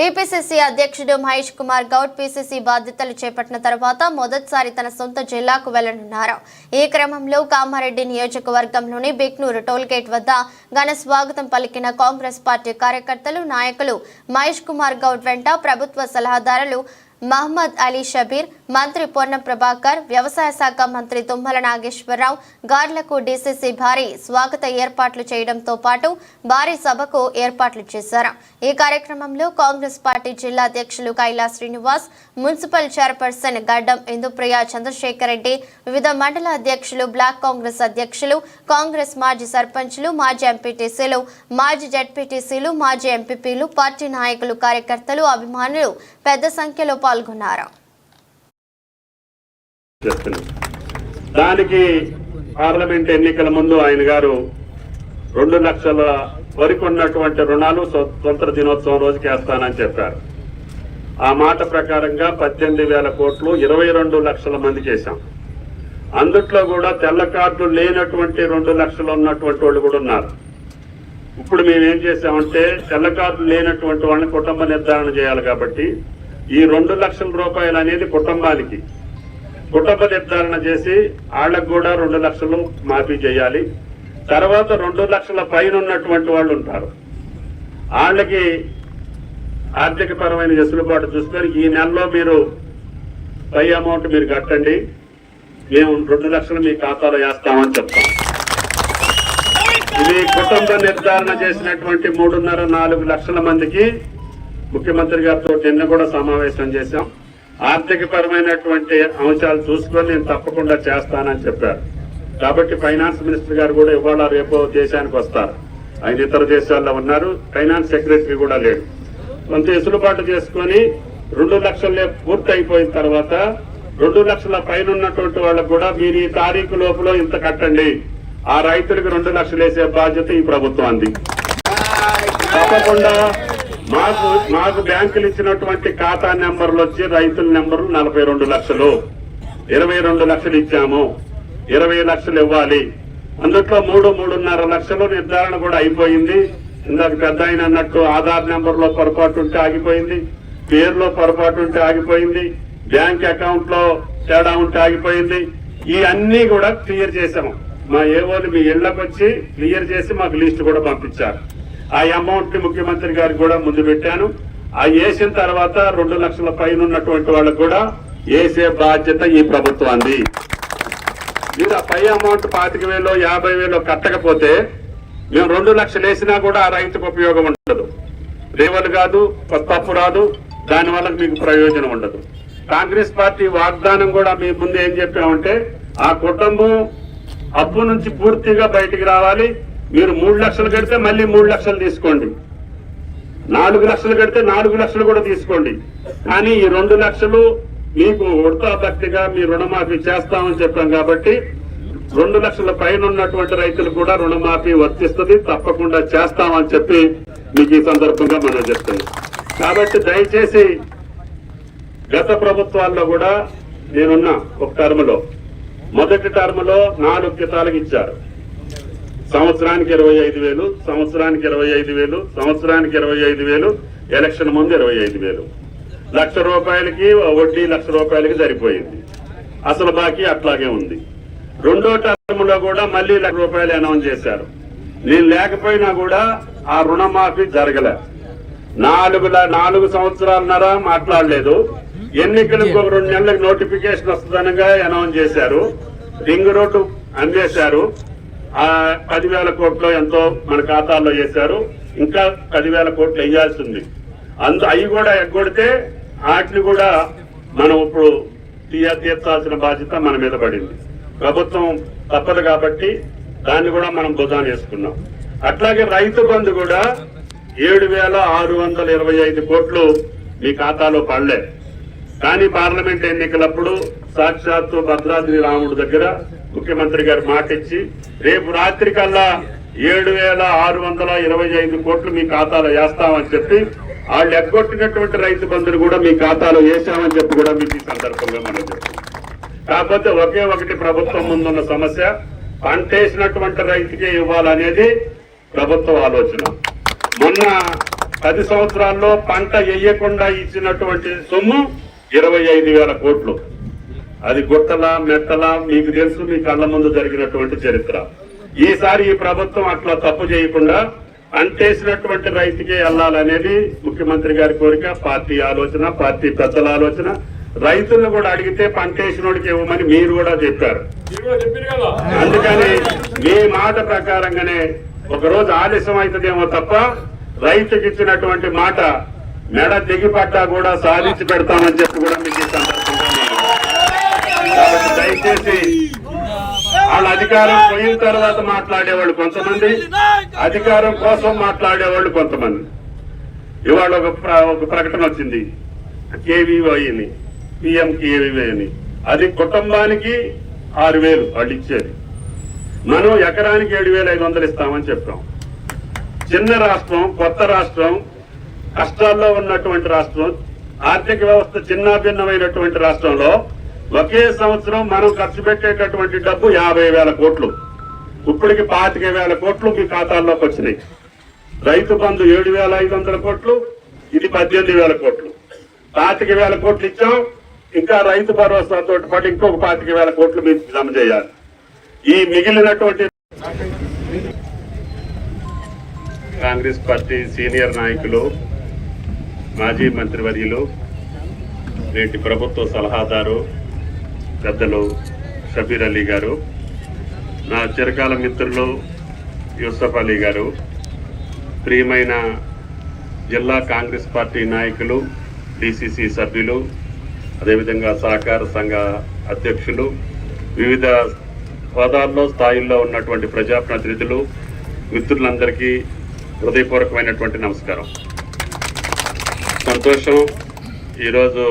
TPCC అధ్యక్షుడు Mahesh Kumar Goud PCC బాధ్యతలు చేపట్టిన తర్వాత మొదటిసారి తన సొంత జిల్లాకు వెళ్ళనున్నారు. ఈ క్రమంలో కామారెడ్డి నియోజకవర్గంలోని బిక్నూరు టోల్గేట్ వద్ద ఘన స్వాగతం పలికిన కాంగ్రెస్ పార్టీ కార్యకర్తలు నాయకులు మహేష్ కుమార్ గౌడ్ వెంట ప్రభుత్వ సలహాదారులు మహమ్మద్ అలీ షబీర్ మంత్రి పొన్నం ప్రభాకర్ వ్యవసాయ శాఖ మంత్రి తుమ్మల నాగేశ్వరరావు గార్లకు డీసీసీ భారీ స్వాగత ఏర్పాట్లు చేయడంతో పాటు భారీ సభకు ఏర్పాట్లు చేశారు. ఈ కార్యక్రమంలో కాంగ్రెస్ పార్టీ జిల్లా అధ్యక్షులు కైలా శ్రీనివాస్ మున్సిపల్ చైర్పర్సన్ గడ్డం ఇందుప్రియ చంద్రశేఖర్ రెడ్డి వివిధ మండల అధ్యక్షులు బ్లాక్ కాంగ్రెస్ అధ్యక్షులు కాంగ్రెస్ మాజీ సర్పంచ్లు మాజీ ఎంపీటీసీలు మాజీ జడ్పీటీసీలు మాజీ ఎంపీపీలు పార్టీ నాయకులు కార్యకర్తలు అభిమానులు పెద్ద సంఖ్యలో పాల్గొన్నారు. దానికి పార్లమెంట్ ఎన్నికల ముందు ఆయన గారు రెండు లక్షల వరకు ఉన్నటువంటి రుణాలు స్వతంత్ర దినోత్సవం రోజుకి వేస్తానని చెప్పారు. ఆ మాట ప్రకారంగా పద్దెనిమిది వేల కోట్లు ఇరవై రెండు లక్షల మంది చేశాం. అందుట్లో కూడా తెల్ల కార్డులు లేనటువంటి రెండు లక్షలు ఉన్నటువంటి వాళ్ళు కూడా ఉన్నారు. ఇప్పుడు మేము ఏం చేసామంటే తెల్ల కార్డులు లేనటువంటి వాళ్ళని కుటుంబ నిర్ధారణ చేయాలి కాబట్టి ఈ రెండు లక్షల రూపాయలు అనేది కుటుంబానికి కుటుంబ నిర్ధారణ చేసి వాళ్ళకు కూడా రెండు లక్షలు మాఫీ చేయాలి. తర్వాత రెండు లక్షల పైన ఉన్నటువంటి వాళ్ళు ఉంటారు. వాళ్ళకి ఆర్థిక పరమైన వెసులుబాటు చూసుకొని ఈ నెలలో మీరు పై అమౌంట్ మీరు కట్టండి. మేము రెండు లక్షలు మీ ఖాతాలో వేస్తామని చెప్తాం. ఇది కుటుంబ నిర్ధారణ చేసినటువంటి మూడున్నర నాలుగు లక్షల మందికి ముఖ్యమంత్రి గారితో నిన్న కూడా సమావేశం చేశాం. ఆర్థిక పరమైనటువంటి అంశాలు చూసుకొని నేను తప్పకుండా చేస్తానని చెప్పారు. కాబట్టి ఫైనాన్స్ మినిస్టర్ గారు కూడా ఇవాళ రేపు దేశానికి వస్తారు. ఆయన ఇతర దేశాల్లో ఉన్నారు. ఫైనాన్స్ సెక్రటరీ కూడా లేడు. కొంత ఎసులుబాటు చేసుకొని రెండు లక్షలే పూర్తి అయిపోయిన తర్వాత రెండు లక్షల పైన ఉన్నటువంటి వాళ్ళకు కూడా మీరు ఈ తారీఖు లోపల ఇంత కట్టండి. ఆ రైతులకు రెండు లక్షలు వేసే బాధ్యత ఈ ప్రభుత్వం అంది తప్పకుండా మాకు మాకు బ్యాంకులు ఇచ్చినటువంటి ఖాతా నెంబర్లు వచ్చి రైతుల నెంబర్లు నలభై రెండు లక్షలు. ఇరవై రెండు లక్షలు ఇచ్చాము. ఇరవై లక్షలు ఇవ్వాలి. అందుట్లో మూడు మూడున్నర లక్షలు నిర్ధారణ కూడా అయిపోయింది. ఇందాక పెద్ద ఆయన అన్నట్టు ఆధార్ నెంబర్లో పొరపాటు ఉంటే ఆగిపోయింది. పేరులో పొరపాటు ఉంటే ఆగిపోయింది. బ్యాంక్ అకౌంట్లో తేడా ఉంటే ఆగిపోయింది. ఈ అన్ని కూడా క్లియర్ చేసాము మా ఏవోని మీ ఇళ్ళకు వచ్చి క్లియర్ చేసి మాకు లిస్ట్ కూడా పంపించారు. ఆ అమౌంట్ని ముఖ్యమంత్రి గారికి కూడా ముందు పెట్టాను. ఆ వేసిన తర్వాత రెండు లక్షల పైన ఉన్నటువంటి వాళ్ళకు కూడా వేసే బాధ్యత ఈ ప్రభుత్వాన్ని మీరు ఆ పై అమౌంట్ పాతిక వేలో యాభై వేలో కట్టకపోతే మేము రెండు లక్షలు వేసినా కూడా ఆ రైతుకు ఉపయోగం ఉండదు. రేవలు కాదు కొత్త అప్పు రాదు దానివల్ల మీకు ప్రయోజనం ఉండదు. కాంగ్రెస్ పార్టీ వాగ్దానం కూడా మీ ముందు ఏం చెప్పామంటే ఆ కుటుంబం అప్పు నుంచి పూర్తిగా బయటికి రావాలి మీరు మూడు లక్షలు కడితే మళ్ళీ మూడు లక్షలు తీసుకోండి. నాలుగు లక్షలు కడితే నాలుగు లక్షలు కూడా తీసుకోండి. కానీ ఈ రెండు లక్షలు మీకు ఉడతా భక్తిగా మీ రుణమాఫీ చేస్తామని చెప్పాం కాబట్టి రెండు లక్షల పైన ఉన్నటువంటి రైతులు కూడా రుణమాఫీ వర్తిస్తుంది తప్పకుండా చేస్తామని చెప్పి మీకు ఈ సందర్భంగా మనం చెప్తాం కాబట్టి దయచేసి గత ప్రభుత్వాల్లో కూడా నేనున్నా ఒక టర్మ్లో మొదటి టర్మ్లో నాలుగు కితాలకు ఇచ్చారు. సంవత్సరానికి ఇరవై ఐదు వేలు సంవత్సరానికి ఇరవై ఐదు వేలు సంవత్సరానికి ఇరవై ఐదు వేలు ఎలక్షన్ ముందు ఇరవై ఐదు వేలు. లక్ష రూపాయలకి వడ్డీ లక్ష రూపాయలకి సరిపోయింది. అసలు బాకీ అట్లాగే ఉంది. రెండో టర్మ్లో కూడా మళ్ళీ లక్ష రూపాయలు అనౌన్స్ చేశారు. నేను లేకపోయినా కూడా ఆ రుణమాఫీ జరగలే. నాలుగు నాలుగు సంవత్సరాలన్నర మాట్లాడలేదు. ఎన్నికలకు ఒక రెండు నెలలకు నోటిఫికేషన్ వస్తుందనగా అనౌన్స్ చేశారు. రింగ్ రోడ్డు అందేశారు. ఆ పదివేల కోట్లు ఎంతో మన ఖాతాల్లో వేశారు ఇంకా పదివేల కోట్లు వేయాల్సింది. అందు అవి కూడా ఎగ్గొడితే వాటిని కూడా మనం ఇప్పుడు తీయ తీర్చాల్సిన బాధ్యత మన మీద పడింది. ప్రభుత్వం తప్పదు కాబట్టి దాన్ని కూడా మనం భుజాన వేసుకున్నాం. అట్లాగే రైతు బంధు కూడా ఏడు వేల ఆరు వందల ఇరవై ఐదు కోట్లు మీ ఖాతాలో పడలే. కానీ పార్లమెంట్ ఎన్నికలప్పుడు సాక్షాత్తు భద్రాద్రి రాముడు దగ్గర ముఖ్యమంత్రి గారు మాట ఇచ్చి రేపు రాత్రి కల్లా ఏడు వేల ఆరు వందల ఇరవై ఐదు కోట్లు మీ ఖాతాలో వేస్తామని చెప్పి వాళ్ళు ఎగ్గొట్టినటువంటి రైతు బంధులు కూడా మీ ఖాతాలో వేసామని చెప్పి కూడా మీకు ఈ సందర్భంగా మనం కాకపోతే ఒకే ఒకటి ప్రభుత్వం ముందున్న సమస్య పంటేసినటువంటి రైతుకే ఇవ్వాలనేది ప్రభుత్వ ఆలోచన. మొన్న పది సంవత్సరాల్లో పంట వేయకుండా ఇచ్చినటువంటి సొమ్ము ఇరవై ఐదు వేల కోట్లు. అది గుట్టలా మెట్టలా మీకు తెలుసు మీ కళ్ళ ముందు జరిగినటువంటి చరిత్ర. ఈసారి ఈ ప్రభుత్వం అట్లా తప్పు చేయకుండా అంటేసినటువంటి రైతుకే వెళ్ళాలనేది ముఖ్యమంత్రి గారి కోరిక. పార్టీ ఆలోచన పార్టీ పెద్దల ఆలోచన. రైతులను కూడా అడిగితే పంటేసినోడికి ఇవ్వమని మీరు కూడా చెప్పారు. అందుకని మీ మాట ప్రకారంగానే ఒకరోజు ఆలస్యం అవుతుందేమో తప్ప రైతుకి ఇచ్చినటువంటి మాట మెడ దిగిపడ్డా కూడా సాధించి పెడతామని చెప్పి కూడా మీకు దయచేసి వాళ్ళ అధికారం పోయిన తర్వాత మాట్లాడేవాళ్ళు కొంతమంది అధికారం కోసం మాట్లాడేవాళ్ళు కొంతమంది. ఇవాళ ఒక ప్ర- ఒక ప్రకటన వచ్చింది. కేవీవై అని పిఎం కేవీవై అని. అది కుటుంబానికి ఆరు వేలు వాళ్ళు ఇచ్చేది. మనం ఎకరానికి ఏడు వేల ఐదు వందలు ఇస్తామని చెప్పాం. చిన్న రాష్ట్రం కొత్త రాష్ట్రం కష్టాల్లో ఉన్నటువంటి రాష్ట్రం ఆర్థిక వ్యవస్థ చిన్నాభిన్నమైనటువంటి రాష్ట్రంలో ఒకే సంవత్సరం మనం ఖర్చు పెట్టేటటువంటి డబ్బు యాభై వేల కోట్లు. ఇప్పటికి పాతిక వేల కోట్లు మీ ఖాతాల్లోకి వచ్చినాయి. రైతు బంధు ఏడు వేల ఐదు వందల కోట్లు ఇది పద్దెనిమిది వేల కోట్లు. పాతిక వేల కోట్లు ఇచ్చాం ఇంకా రైతు భరోసాతో పాటు ఇంకొక పాతిక వేల కోట్లు మీరు జమ చేయాలి. ఈ మిగిలినటువంటి కాంగ్రెస్ పార్టీ సీనియర్ నాయకులు మాజీ మంత్రివర్యులు నేటి ప్రభుత్వ సలహాదారు పెద్దలు షబీర్ అలీ గారు నా చిరకాల మిత్రులు యూసఫ్ అలీ గారు ప్రియమైన జిల్లా కాంగ్రెస్ పార్టీ నాయకులు డిసిసి సభ్యులు అదేవిధంగా సహకార సంఘ అధ్యక్షులు వివిధ హోదాల్లో స్థాయిల్లో ఉన్నటువంటి ప్రజాప్రతినిధులు మిత్రులందరికీ హృదయపూర్వకమైనటువంటి నమస్కారం. సంతోషం. ఈరోజు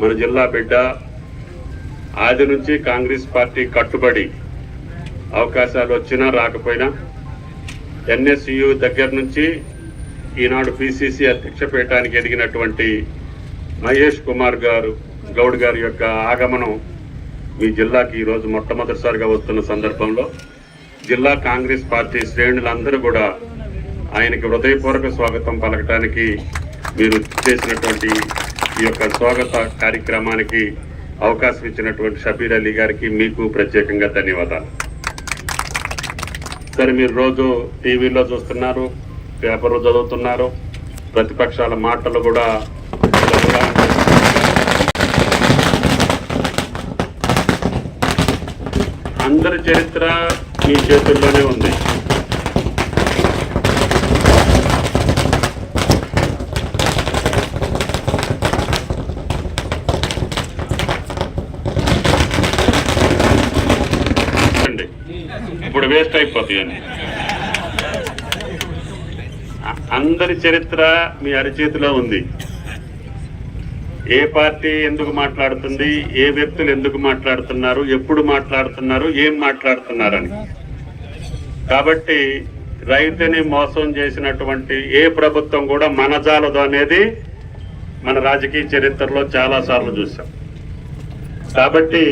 మన జిల్లా బిడ్డ ఆది నుంచి కాంగ్రెస్ పార్టీ కట్టుబడి అవకాశాలు వచ్చినా రాకపోయినా ఎన్ఎస్యు దగ్గర నుంచి ఈనాడు పిసిసి అధ్యక్ష పీఠానికి ఎదిగినటువంటి మహేష్ కుమార్ గారు గౌడ్ గారి యొక్క ఆగమనం మీ జిల్లాకి ఈరోజు మొట్టమొదటిసారిగా వస్తున్న సందర్భంలో జిల్లా కాంగ్రెస్ పార్టీ శ్రేణులందరూ కూడా ఆయనకి హృదయపూర్వక స్వాగతం పలకటానికి మీరు చేసినటువంటి ఈ యొక్క స్వాగత కార్యక్రమానికి అవకాశం ఇచ్చినటువంటి షబీర్ అలీ గారికి మీకు ప్రత్యేకంగా ధన్యవాదాలు. సరే మీరు రోజు టీవీలో చూస్తున్నారు పేపర్లో చదువుతున్నారు ప్రతిపక్షాల మాటలు కూడా అందరి చరిత్ర మీ చేతుల్లోనే ఉంది. ఇప్పుడు అయిపోతాయని అందరి చరిత్ర మీ అరిచేతిలో ఉంది. ఏ పార్టీ ఎందుకు మాట్లాడుతుంది ఏ వ్యక్తులు ఎందుకు మాట్లాడుతున్నారు ఎప్పుడు మాట్లాడుతున్నారు ఏం మాట్లాడుతున్నారని. కాబట్టి రైతుని మోసం చేసినటువంటి ఏ ప్రభుత్వం కూడా మనజాలదు అనేది మన రాజకీయ చరిత్రలో చాలా సార్లు చూసాం. కాబట్టి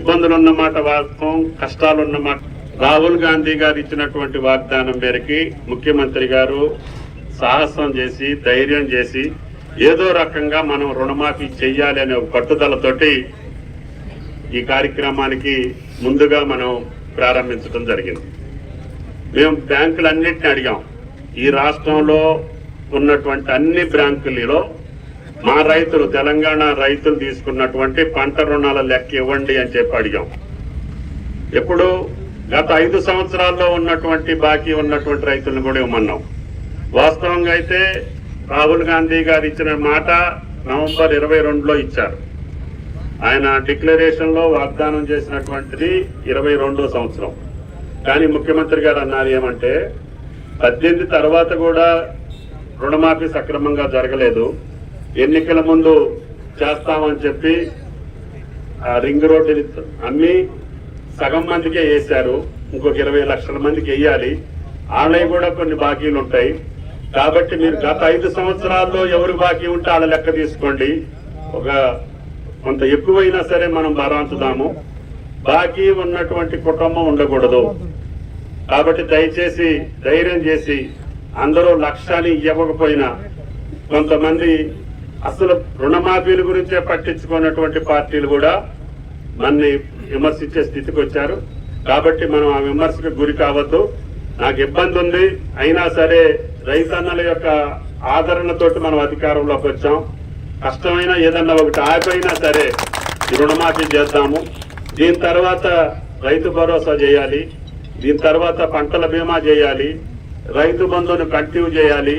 ఇబ్బందులు ఉన్నమాట వాస్తవం కష్టాలు ఉన్నమాట రాహుల్ గాంధీ గారు ఇచ్చినటువంటి వాగ్దానం మేరకి ముఖ్యమంత్రి గారు సాహసం చేసి ధైర్యం చేసి ఏదో రకంగా మనం రుణమాఫీ చెయ్యాలి అనే పట్టుదలతోటి ఈ కార్యక్రమానికి ముందుగా మనం ప్రారంభించడం జరిగింది. మేము బ్యాంకులన్నింటినీ అడిగాం. ఈ రాష్ట్రంలో ఉన్నటువంటి అన్ని బ్యాంకులలో మా రైతులు తెలంగాణ రైతులు తీసుకున్నటువంటి పంట రుణాల లెక్క ఇవ్వండి అని చెప్పి అడిగాం. ఎప్పుడు? గత ఐదు సంవత్సరాల్లో ఉన్నటువంటి బాకీ ఉన్నటువంటి రైతులను కూడా ఇవ్వమన్నాం. వాస్తవంగా అయితే రాహుల్ గాంధీ గారు ఇచ్చిన మాట నవంబర్ ఇరవై రెండులో ఇచ్చారు. ఆయన డిక్లరేషన్లో వాగ్దానం చేసినటువంటిది ఇరవై రెండో సంవత్సరం. కానీ ముఖ్యమంత్రి గారు అన్నారు ఏమంటే పద్దెనిమిది తర్వాత కూడా రుణమాఫీ సక్రమంగా జరగలేదు. ఎన్నికల ముందు చేస్తామని చెప్పి ఆ రింగ్ రోడ్డుని అమ్మి సగం మందికే వేశారు ఇంకొక ఇరవై లక్షల మందికి వేయాలి. వాళ్ళవి కూడా కొన్ని బాకీలు ఉంటాయి. కాబట్టి మీరు గత ఐదు సంవత్సరాల్లో ఎవరు బాకీ ఉంటే వాళ్ళ లెక్క తీసుకోండి. ఒక కొంత ఎక్కువైనా సరే మనం భరాంచుదాము. బాకీ ఉన్నటువంటి కుటుంబం ఉండకూడదు. కాబట్టి దయచేసి ధైర్యం చేసి అందరూ లక్ష్యాన్ని ఇవ్వకపోయినా కొంతమంది అసలు రుణమాఫీల గురించే పట్టించుకున్నటువంటి పార్టీలు కూడా మనని విమర్శించే స్థితికి వచ్చారు. కాబట్టి మనం ఆ విమర్శకు గురి కావద్దు. నాకు ఇబ్బంది ఉంది. అయినా సరే రైతన్నల యొక్క ఆదరణతోటి మనం అధికారంలోకి వచ్చాం. కష్టమైనా ఏదన్నా ఒకటి ఆపైనా సరే రుణమాఫీ చేద్దాము. దీని తర్వాత రైతు భరోసా చేయాలి. దీని తర్వాత పంటల బీమా చేయాలి. రైతు బంధును కంటిన్యూ చేయాలి.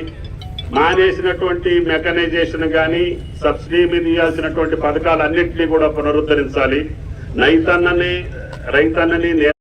మానేసినటువంటి మెకనైజేషన్ కానీ సబ్సిడీ మీద ఇవ్వాల్సినటువంటి పథకాలన్నింటినీ కూడా పునరుద్ధరించాలి. ರೈತನನ್ನೇ ರೈತನನ್ನೇ